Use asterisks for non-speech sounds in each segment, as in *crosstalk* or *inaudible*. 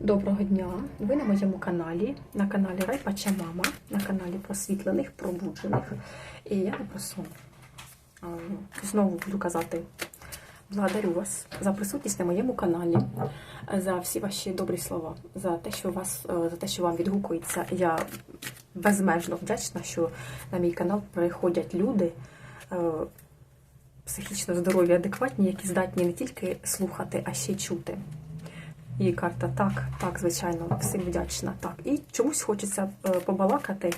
Доброго дня! Ви на моєму каналі, на каналі Райпача Мама, на каналі просвітлених, пробуджених. І я. А, Знову буду казати, благодарю вас за присутність на моєму каналі, за всі ваші добрі слова, за те, що вас, е, за те, що вам відгукується. Я безмежно вдячна, що на мій канал приходять люди. е, Психічно здорові, адекватні, які здатні не тільки слухати, а ще й чути. І карта так, так, звичайно, всім вдячна. Так. І чомусь хочеться е, побалакати.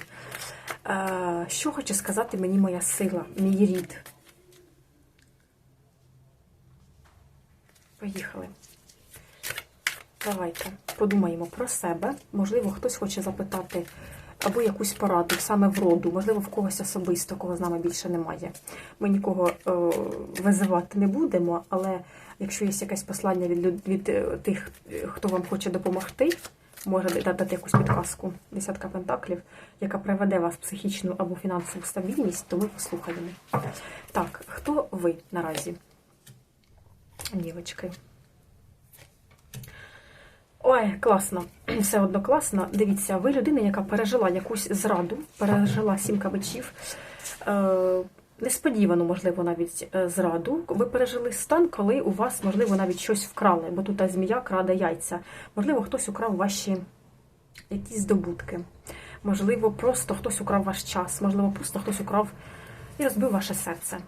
Е, що хоче сказати мені моя сила, мій рід. Поїхали. Давайте подумаємо про себе. Можливо, хтось хоче запитати або якусь пораду саме в роду, можливо, в когось особисто, кого з нами більше немає. Ми нікого е, визивати не будемо, але якщо є якесь послання від, від е, тих, хто вам хоче допомогти, може дати якусь підказку десятка пентаклів, яка приведе вас в психічну або фінансову стабільність, то ми послухаємо. Так, хто ви наразі? Дівочки. Ой, класно, *clears throat* все одно класно. Дивіться, ви людина, яка пережила якусь зраду, пережила сімка мечів. Е, несподівану, можливо, навіть е, зраду. Ви пережили стан, коли у вас, можливо, навіть щось вкрали, бо тут та змія краде яйця. Можливо, хтось украв ваші якісь здобутки. Можливо, просто хтось украв ваш час, можливо, просто хтось украв і розбив ваше серце.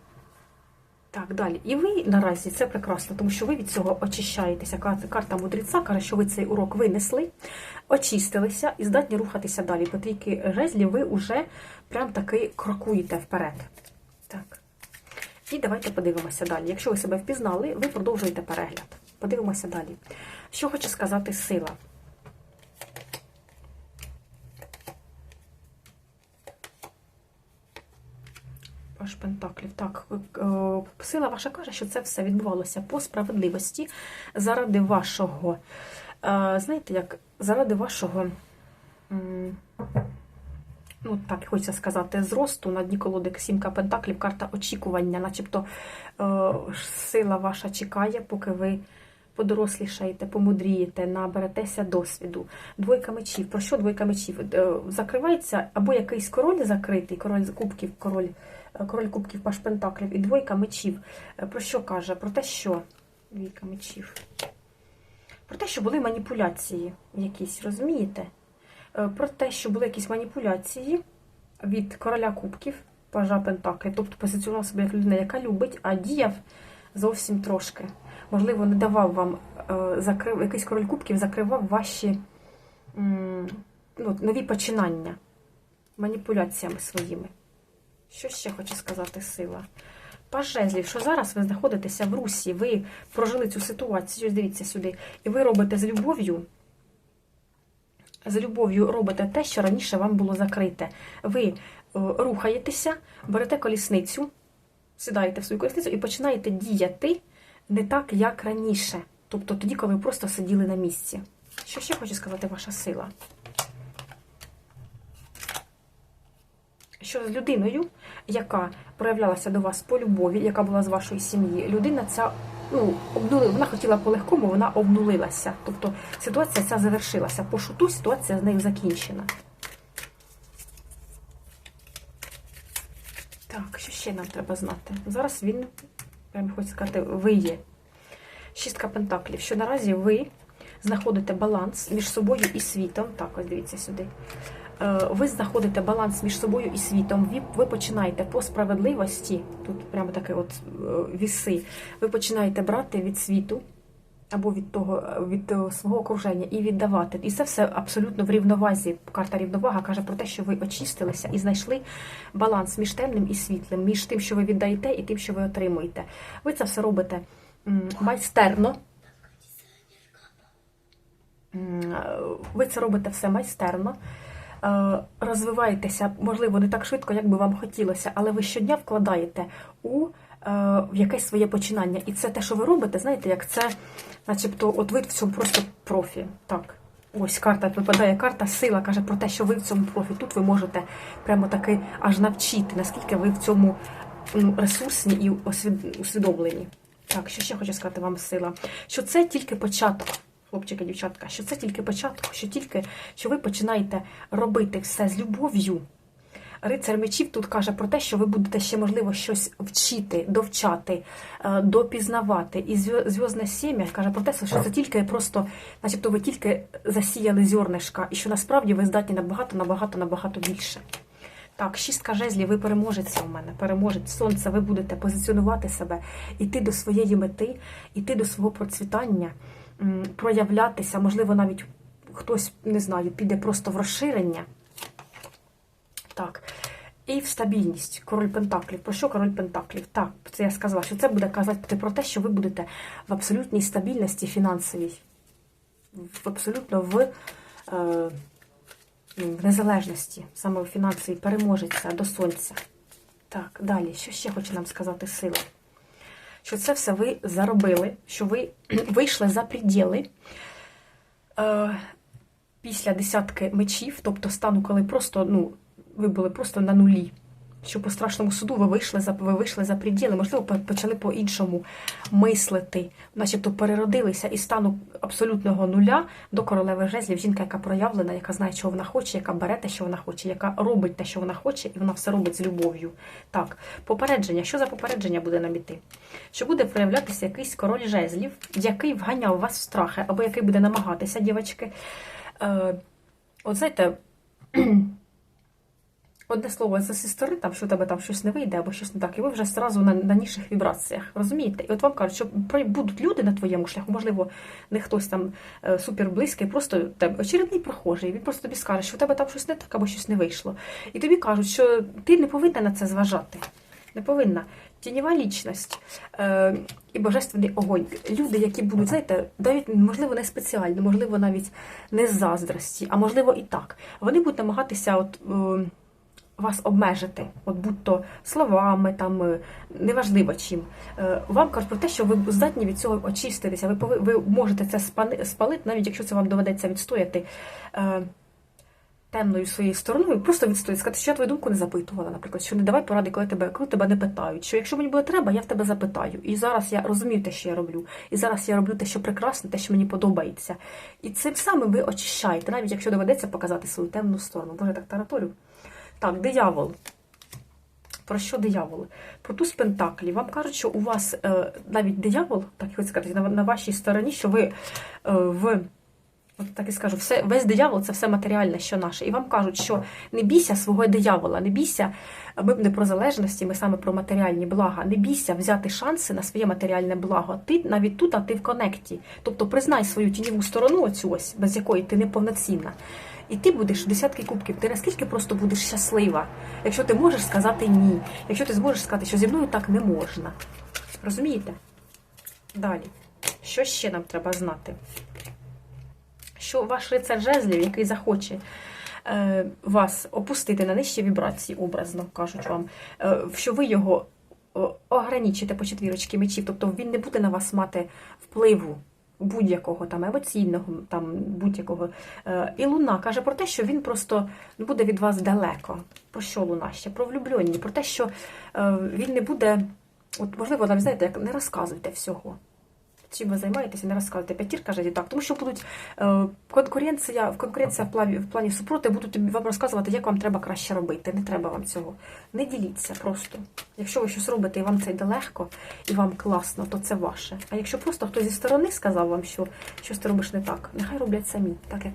Так, далі. І ви наразі це прекрасно, тому що ви від цього очищаєтеся. Карта, мудреця каже, що ви цей урок винесли, очистилися і здатні рухатися далі. По трійки жезлів ви вже прям таки крокуєте вперед. Так. І давайте подивимося далі. Якщо ви себе впізнали, ви продовжуєте перегляд. Подивимося далі. Що хоче сказати сила? Паш Пентаклів. Так, е, сила ваша каже, що це все відбувалося по справедливості заради вашого. е, Знаєте, як заради вашого, ну так хочеться сказати, зросту на дні колоди сімка Пентаклів, карта очікування, начебто е, сила ваша чекає, поки ви подорослішаєте, помудрієте, наберетеся досвіду. Двойка мечів. Про що двойка мечів? Е, Закривається або якийсь король закритий, король кубків, король. Е, Король кубків Паш Пентаклів і двойка мечів. Е, Про що каже? Про те, що двійка мечів. Про те, що були маніпуляції якісь, розумієте? Е, Про те, що були якісь маніпуляції від короля кубків, пажа Пентаклів, тобто позиціонував себе як людина, яка любить, а діяв зовсім трошки. Можливо, не давав вам закрив, якийсь король кубків закривав ваші ну, нові починання маніпуляціями своїми. Що ще хоче сказати сила? Паж жезлів, що зараз ви знаходитеся в Русі, ви прожили цю ситуацію, дивіться сюди, і ви робите з любов'ю. З любов'ю робите те, що раніше вам було закрите. Ви е, рухаєтеся, берете колісницю, сідаєте в свою колісницю і починаєте діяти не так, як раніше. Тобто тоді, коли ви просто сиділи на місці. Що ще хоче сказати ваша сила? Що з людиною, яка проявлялася до вас по любові, яка була з вашої сім'ї, людина ця ну, обнули, вона хотіла по-легкому, вона обнулилася. Тобто ситуація ця завершилася. По шуту ситуація з нею закінчена. Так, що ще нам треба знати? Зараз він, прямо хочу сказати, ви. Шістка пентаклів. Що наразі ви знаходите баланс між собою і світом. Так, ось дивіться сюди. Е, Ви знаходите баланс між собою і світом. Ви, ви починаєте по справедливості, тут прямо таке от е, віси. Ви починаєте брати від світу або від того від свого окруження і віддавати. І це все абсолютно в рівновазі. Карта рівновага каже про те, що ви очистилися і знайшли баланс між темним і світлим, між тим, що ви віддаєте, і тим, що ви отримуєте. Ви це все робите майстерно. Ви це робите все майстерно. Е, Розвиваєтеся, можливо, не так швидко, як би вам хотілося, але ви щодня вкладаєте у е, в якесь своє починання. І це те, що ви робите, знаєте, як це, начебто, от ви в цьому просто профі. Так, ось карта випадає карта, сила каже про те, що ви в цьому профі. Тут ви можете прямо таки аж навчити, наскільки ви в цьому ресурсні і усвідомлені. Так, що ще хочу сказати вам сила, що це тільки початок. Хлопчики, дівчатка, що це тільки початок, що тільки що ви починаєте робити все з любов'ю. Рицар мечів тут каже про те, що ви будете ще, можливо, щось вчити, довчати, е, допізнавати. І зв'я- зв'язне сім'я каже про те, що це тільки просто, начебто, ви тільки засіяли зернишка, і що насправді ви здатні набагато, набагато, набагато більше. Так, шістка жезлів, ви переможеться у мене, переможець сонце, ви будете позиціонувати себе, іти до своєї мети, іти до свого процвітання, проявлятися, можливо, навіть хтось, не знаю, піде просто в розширення. Так. І в стабільність, король Пентаклів. Про що король Пентаклів? Так, це я сказала, що це буде казати про те, що ви будете в абсолютній стабільності фінансовій, в абсолютно в, е, в незалежності, саме в фінансовій, переможеться до сонця. Так, далі, що ще хоче нам сказати сила? Що це все ви заробили, що ви *clears throat* вийшли за приділи. Е, після десятки мечів, тобто стану, коли просто, ну, ви були просто на нулі. Що по страшному суду ви вийшли за ви вийшли за приділи, можливо, почали по-іншому мислити, начебто переродилися із стану абсолютного нуля до королеви жезлів. Жінка, яка проявлена, яка знає, що вона хоче, яка бере те, що вона хоче, яка робить те, що вона хоче, і вона все робить з любов'ю. Так, попередження. Що за попередження буде нам іти? Що буде проявлятися якийсь король жезлів, який вганяв вас в страхи, або який буде намагатися, дівчатки. Е, от знаєте, *clears throat* одне слово за сестри, там, що у тебе там щось не вийде, або щось не так, і ви вже зразу на, на нижчих вібраціях. Розумієте? І от вам кажуть, що будуть люди на твоєму шляху, можливо, не хтось там е, супер близький, просто там, очередний прохожий. Він просто тобі скаже, що у тебе там щось не так або щось не вийшло. І тобі кажуть, що ти не повинна на це зважати. Не повинна. Тіньова лічність е, і божественний огонь. Люди, які будуть, знаєте, навіть можливо не спеціально, можливо, навіть не з заздрості, а можливо і так. Вони будуть намагатися от, е, вас обмежити, от будь-то словами, там е, неважливо чим. Е, Вам кажуть про те, що ви здатні від цього очиститися. Ви пови- ви можете це спалити, навіть якщо це вам доведеться відстояти. е, темною своєю стороною, просто відстояти, сказати, що я твою думку не запитувала, наприклад, що не давай поради, коли тебе, коли тебе не питають. Що якщо мені буде треба, я в тебе запитаю. І зараз я розумію те, що я роблю. І зараз я роблю те, що прекрасне, те, що мені подобається. І цим самим ви очищаєте, навіть якщо доведеться показати свою темну сторону. Боже, так тараторю. Так, диявол. Про що диявол? Про туз пентаклів. Вам кажуть, що у вас е, навіть диявол, так хочу сказати, на, на вашій стороні, що ви е, в. От так і скажу, все, весь диявол це все матеріальне, що наше. І вам кажуть, що не бійся свого диявола, не бійся, ми б не про залежності, ми саме про матеріальні блага. Не бійся взяти шанси на своє матеріальне благо. Ти навіть тут, а ти в конекті. Тобто признай свою тіньову сторону, оцю ось, без якої ти неповноцінна. І ти будеш десятки кубків. Ти наскільки просто будеш щаслива, якщо ти можеш сказати ні, якщо ти зможеш сказати, що зі мною так не можна. Розумієте? Далі. Що ще нам треба знати? Що ваш рицар жезлів, який захоче е, вас опустити на нижчі вібрації, образно кажуть вам, е, що ви його ограничите по четвірочки мечів, тобто він не буде на вас мати впливу будь-якого там емоційного, там будь-якого. Е, і Луна каже про те, що він просто буде від вас далеко. Про що Луна ще? Про влюблені, про те, що е, він не буде, от можливо, там знаєте, як не розказуйте всього чим ви займаєтеся, не розказуйте. П'ятірка жеді так, тому що будуть е, конкуренція, конкуренція в плані в плані супроти, будуть вам розказувати, як вам треба краще робити. Не треба вам цього. Не діліться просто. Якщо ви щось робите і вам це йде легко, і вам класно, то це ваше. А якщо просто хтось зі сторони сказав вам, що щось ти робиш не так, нехай роблять самі, так як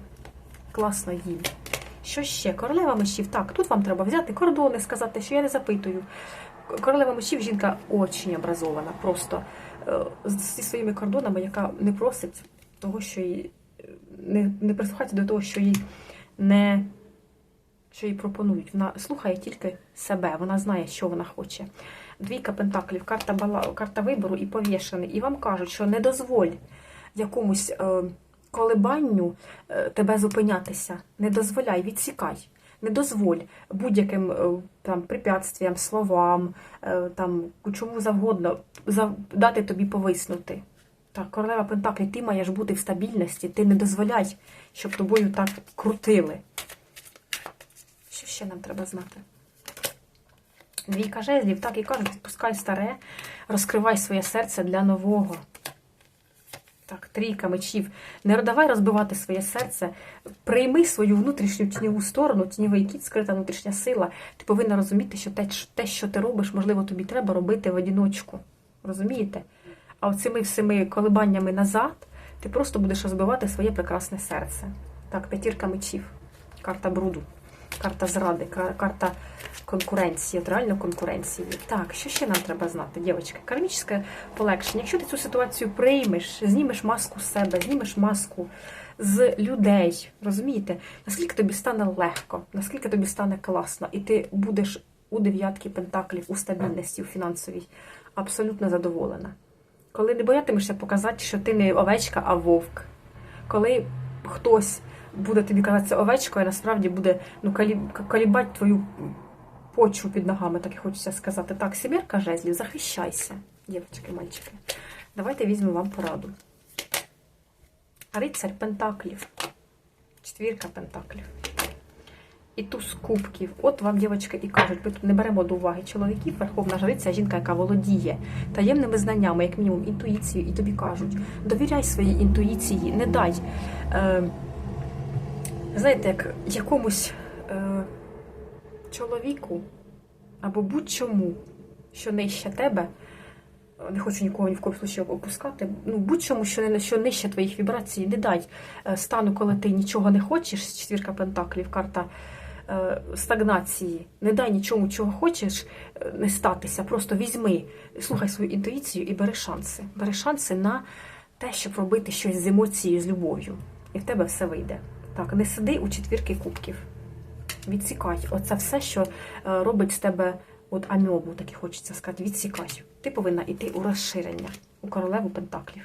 класно їм. Що ще? Королева мечів. Так, тут вам треба взяти кордони, сказати, що я не запитую. Королева мечів жінка очень образована, просто зі своїми кордонами, яка не просить того, що їй е, не, не прислухається до того, що їй не що їй пропонують. Вона слухає тільки себе, вона знає, що вона хоче. Двійка пентаклів, карта бала, карта вибору і повішений. І вам кажуть, що не дозволь якомусь е, колебанню е, тебе зупинятися. Не дозволяй, відсікай. Не дозволь будь-яким е, там препятствиям, словам, е, там чому завгодно дати тобі повиснути. Так, королева Пентаклі, ти маєш бути в стабільності, ти не дозволяй, щоб тобою так крутили. Що ще нам треба знати? Двійка жезлів, так і кажуть, відпускай старе, розкривай своє серце для нового. Так, трійка мечів. Не давай розбивати своє серце. Прийми свою внутрішню тіньову сторону, тіньовий кіт, скрита внутрішня сила. Ти повинна розуміти, що те, що ти робиш, можливо, тобі треба робити в одіночку. Розумієте? А оцими всіми колебаннями назад ти просто будеш розбивати своє прекрасне серце. Так, п'ятірка мечів, карта бруду, карта зради, карта конкуренції, от реально конкуренції. Так, що ще нам треба знати, дівчатка? Кармічне полегшення. Якщо ти цю ситуацію приймеш, знімеш маску з себе, знімеш маску з людей, розумієте, наскільки тобі стане легко, наскільки тобі стане класно, і ти будеш у дев'ятки пентаклів, у стабільності, у фінансовій, абсолютно задоволена. Коли не боятимешся показати, що ти не овечка, а вовк. Коли хтось буде тобі казати це овечкою, а насправді буде ну, калі, калібати твою почву під ногами, так і хочеться сказати. Так, сімірка жезлів, захищайся, дівчатки, мальчики. Давайте візьмемо вам пораду. Рицарь Пентаклів. Четвірка Пентаклів. І туз кубків. От вам, дівчатки, і кажуть, ми тут не беремо до уваги чоловіків, верховна жриця, жінка, яка володіє таємними знаннями, як мінімум, інтуїцією, і тобі кажуть, довіряй своїй інтуїції, не дай. Е, знаєте, як якомусь е, чоловіку або будь-чому, що нижче тебе, не хочу нікого ні в коїм случаю опускати. Ну, будь-чому, що не що нижче твоїх вібрацій, не дай е, стану, коли ти нічого не хочеш. Четвірка пентаклів, карта е, стагнації. Не дай нічому, чого хочеш, е, не статися. Просто візьми, слухай свою інтуїцію і бери шанси. Бери шанси на те, щоб робити щось з емоцією, з любов'ю. І в тебе все вийде. Так, не сиди у четвірки кубків. Відсікай. Оце все, що е, робить з тебе от амьобу, так і хочеться сказати. Відсікай. Ти повинна йти у розширення, у королеву Пентаклів.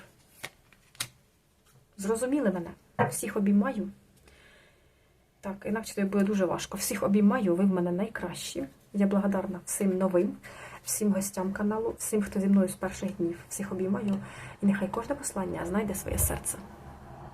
Зрозуміли мене? Всіх обіймаю. Так, інакше тобі буде дуже важко. Всіх обіймаю, ви в мене найкращі. Я благодарна всім новим, всім гостям каналу, всім, хто зі мною з перших днів. Всіх обіймаю. І нехай кожне послання знайде своє серце.